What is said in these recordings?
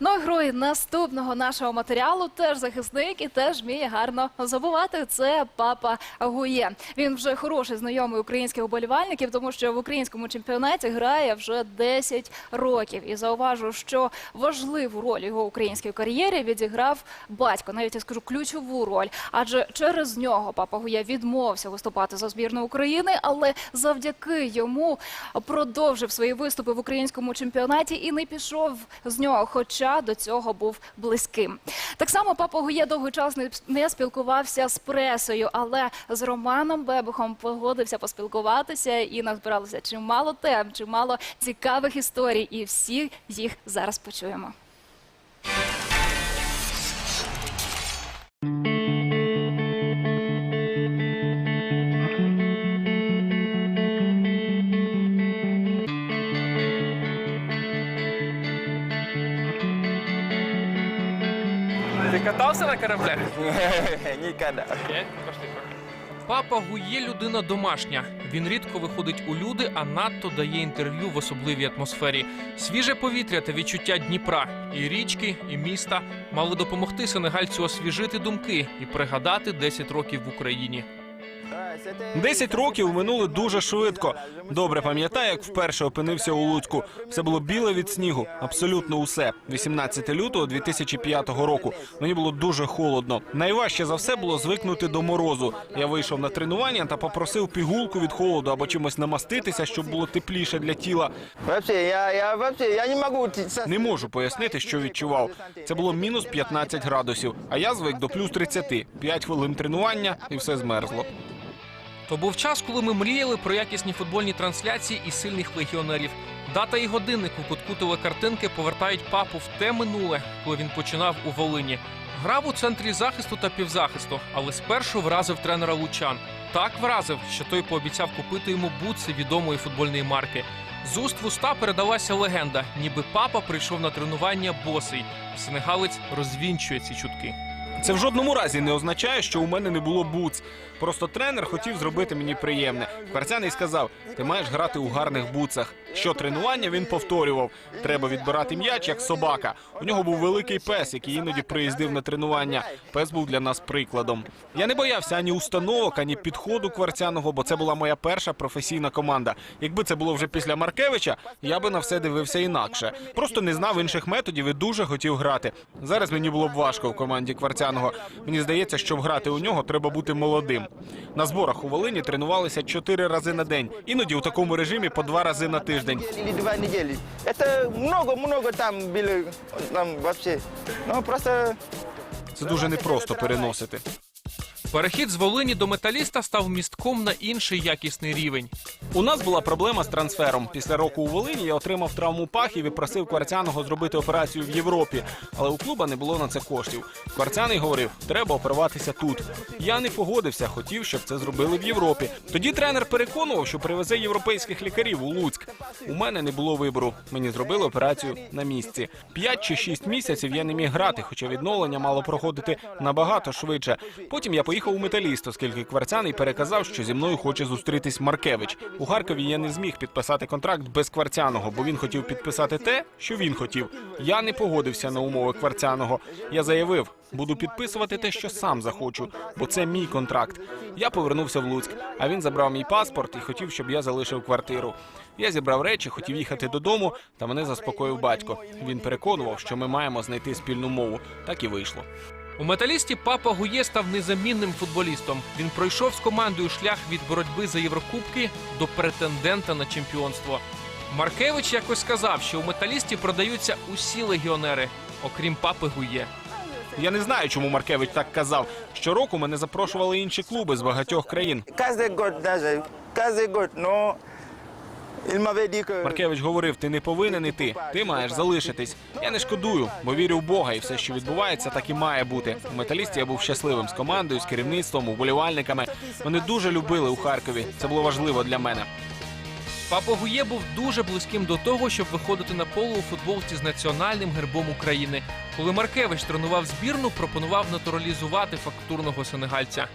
Ну і герой наступного нашого матеріалу теж захисник і теж вміє гарно забувати. Це папа Гує. Він вже хороший знайомий українських вболівальників, тому що в українському чемпіонаті грає вже 10 років. І зауважу, що важливу роль його українській кар'єрі відіграв батько. Навіть я скажу ключову роль. Адже через нього папа Гуя відмовився виступати за збірну України, але завдяки йому продовжив свої виступи в українському чемпіонаті і не пішов з нього, хоча до цього був близьким. Так само папа Гує довгий час не спілкувався з пресою, але з Романом Бебухом погодився поспілкуватися і назбиралося чимало тем, чимало цікавих історій, і всі їх зараз почуємо. Ти катався на кораблях? Никогда. Ні? Пошли. Папа Гує людина домашня. Він рідко виходить у люди, а надто дає інтерв'ю в особливій атмосфері. Свіже повітря та відчуття Дніпра, і річки, і міста мали допомогти сенегальцю освіжити думки і пригадати 10 років в Україні. Десять років минули дуже швидко. Добре пам'ятаю, як вперше опинився у Луцьку. Все було біле від снігу, абсолютно усе. 18 лютого 2005 року. Мені було дуже холодно. Найважче за все було звикнути до морозу. Я вийшов на тренування та попросив пігулку від холоду або чимось намаститися, щоб було тепліше для тіла. Я, я я не могу... Не можу пояснити, що відчував. Це було мінус 15 градусів, а я звик до плюс 30. 5 хвилин тренування і все змерзло. То був час, коли ми мріяли про якісні футбольні трансляції і сильних легіонерів. Дата і годинник у кутку телекартинки повертають папу в те минуле, коли він починав у Волині. Грав у центрі захисту та півзахисту, але спершу вразив тренера Лучан. Так вразив, що той пообіцяв купити йому бутси відомої футбольної марки. З уст в уста передалася легенда, ніби папа прийшов на тренування босий. Сенегалець розвінчує ці чутки. Це в жодному разі не означає, що у мене не було буц. Просто тренер хотів зробити мені приємне. Кварцяний сказав: ти маєш грати у гарних буцах. Що тренування він повторював. Треба відбирати м'яч як собака. У нього був великий пес, який іноді приїздив на тренування. Пес був для нас прикладом. Я не боявся ані установок, ані підходу кварцяного, бо це була моя перша професійна команда. Якби це було вже після Маркевича, я би на все дивився інакше. Просто не знав інших методів і дуже хотів грати. Зараз мені було б важко в команді Кварцяного. Мені здається, щоб грати у нього, треба бути молодим. На зборах у Волині тренувалися чотири рази на день, іноді у такому режимі по два рази на тиждень. Это много-много там было, там взагалі. Ну, просто... Це дуже непросто переносити. Перехід з Волині до металіста став містком на інший якісний рівень. У нас була проблема з трансфером. Після року у Волині я отримав травму пахів і просив Кварцяного зробити операцію в Європі, але у клуба не було на це коштів. Кварцяний говорив, треба оперуватися тут. Я не погодився, хотів, щоб це зробили в Європі. Тоді тренер переконував, що привезе європейських лікарів у Луцьк. У мене не було вибору. Мені зробили операцію на місці. П'ять чи шість місяців я не міг грати, хоча відновлення мало проходити набагато швидше. Потім я поїхав у металіст, оскільки Кварцяний переказав, що зі мною хоче зустрітись Маркевич. У Харкові я не зміг підписати контракт без Кварцяного, бо він хотів підписати те, що він хотів. Я не погодився на умови Кварцяного. Я заявив, буду підписувати те, що сам захочу, бо це мій контракт. Я повернувся в Луцьк, а він забрав мій паспорт і хотів, щоб я залишив квартиру. Я зібрав речі, хотів їхати додому, та мене заспокоїв батько. Він переконував, що ми маємо знайти спільну мову. Так і вийшло. У металісті папа Гує став незамінним футболістом. Він пройшов з командою шлях від боротьби за Єврокубки до претендента на чемпіонство. Маркевич якось сказав, що у металісті продаються усі легіонери, окрім папи Гує. Я не знаю, чому Маркевич так казав. Щороку мене запрошували інші клуби з багатьох країн. Каждый год даже, каждый год, Маркевич говорив: ти не повинен іти, ти маєш залишитись. Я не шкодую, бо вірю в Бога, і все, що відбувається, так і має бути. У металісті я був щасливим з командою, з керівництвом, уболівальниками. Вони дуже любили у Харкові. Це було важливо для мене. Папа Гує був дуже близьким до того, щоб виходити на поле у футболці з національним гербом України. Коли Маркевич тренував збірну, пропонував натуралізувати фактурного сенегальця.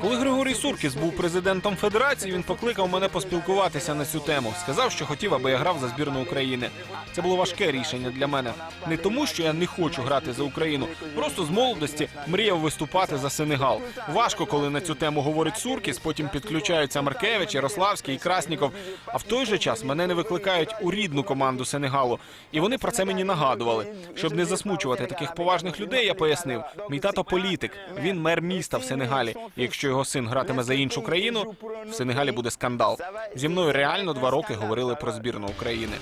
Коли Григорій Суркіс був президентом федерації, він покликав мене поспілкуватися на цю тему. Сказав, що хотів, аби я грав за збірну України. Це було важке рішення для мене. Не тому, що я не хочу грати за Україну, просто з молодості мріяв виступати за Сенегал. Важко, коли на цю тему говорить Суркіс, потім підключаються Маркевич, Ярославський і Красніков. А в той же час мене не викликають у рідну команду Сенегалу. І вони про це мені нагадували. Щоб не засмучувати таких поважних людей, я пояснив: мій тато політик, він мер міста в Сенегалі. Якщо його син гратиме за іншу країну, в Сенегалі буде скандал. Зі мною реально два роки говорили про збірну України.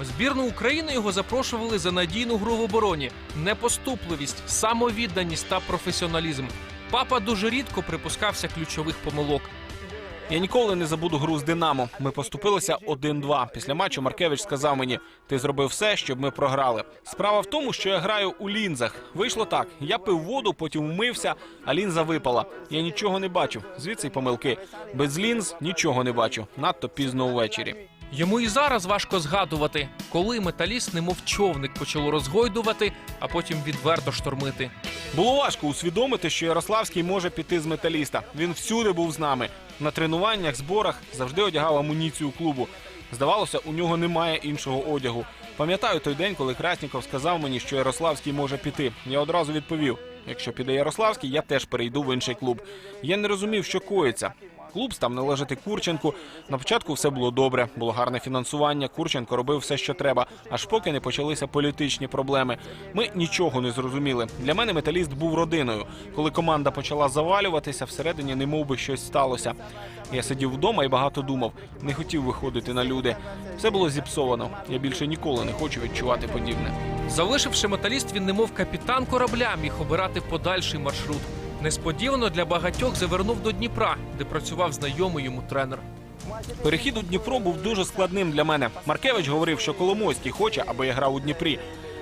В збірну України його запрошували за надійну гру в обороні, непоступливість, самовідданість та професіоналізм. Папа дуже рідко припускався ключових помилок. Я ніколи не забуду гру з Динамо. Ми поступилися 1-2. Після матчу Маркевич сказав мені: ти зробив все, щоб ми програли. Справа в тому, що я граю у лінзах. Вийшло так: я пив воду, потім вмився, а лінза випала. Я нічого не бачив. Звідси й помилки. Без лінз нічого не бачу. Надто пізно увечері. Йому і зараз важко згадувати, коли металіст, немов човник, почало розгойдувати, а потім відверто штормити. Було важко усвідомити, що Ярославський може піти з металіста. Він всюди був з нами. На тренуваннях, зборах завжди одягав амуніцію клубу. Здавалося, у нього немає іншого одягу. Пам'ятаю той день, коли Красніков сказав мені, що Ярославський може піти. Я одразу відповів: якщо піде Ярославський, я теж перейду в інший клуб. Я не розумів, що коїться. Клуб став належати Курченку. На початку все було добре, було гарне фінансування. Курченко робив все, що треба, аж поки не почалися політичні проблеми. Ми нічого не зрозуміли. Для мене металіст був родиною. Коли команда почала завалюватися, всередині не би щось сталося. Я сидів вдома і багато думав. Не хотів виходити на люди. Все було зіпсовано. Я більше ніколи не хочу відчувати подібне. Залишивши металіст, він немов капітан корабля міг обирати подальший маршрут. Несподівано для багатьох завернув до Дніпра, де працював знайомий йому тренер. Перехід у Дніпро був дуже складним для мене. Маркевич говорив, що Коломойський хоче, аби я грав у Дніпрі.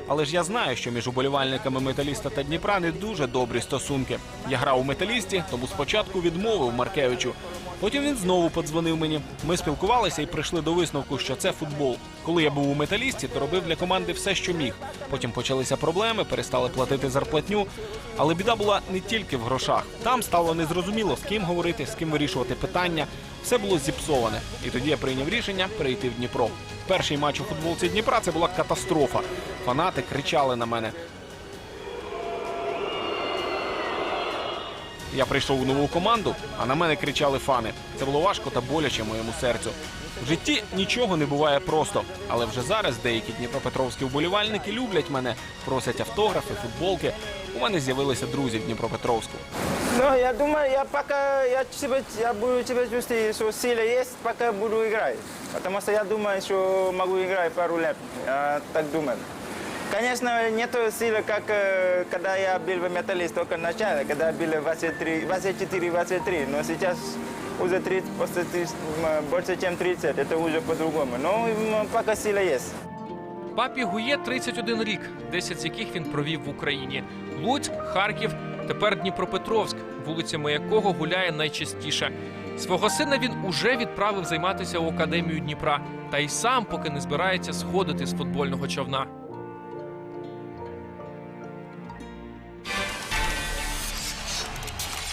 Але ж я знаю, що між уболівальниками металіста та Дніпра не дуже добрі стосунки. Я грав у металісті, тому спочатку відмовив Маркевичу. Потім він знову подзвонив мені. Ми спілкувалися і прийшли до висновку, що це футбол. Коли я був у металісті, то робив для команди все, що міг. Потім почалися проблеми, перестали платити зарплатню. Але біда була не тільки в грошах. Там стало незрозуміло, з ким говорити, з ким вирішувати питання. Все було зіпсоване. І тоді я прийняв рішення перейти в Дніпро. Перший матч у футболці Дніпра це була катастрофа. Фанати кричали на мене. Я прийшов у нову команду, а на мене кричали фани. Це було важко та боляче моєму серцю. В житті нічого не буває просто, але вже зараз деякі дніпропетровські вболівальники люблять мене, просять автографи, футболки. У мене з'явилися друзі в Дніпропетровську. Но я думаю, я пока я, себя, я буду себя чувствовать, что сила есть, пока буду играть. Потому что я думаю, что могу играть пару лет. Я так думаю. Конечно, нет силы, как э, когда я был в металлист только в начале, когда было 23, 24-23. Но сейчас уже 30, после 30, м, больше, чем 30, это уже по-другому. Но м, пока сила есть. Папі Гує 31 рік, 10 з яких він провів в Україні. Луцьк, Харків, тепер Дніпропетровськ, вулицями якого гуляє найчастіше. Свого сина він уже відправив займатися у академію Дніпра, та й сам поки не збирається сходити з футбольного човна.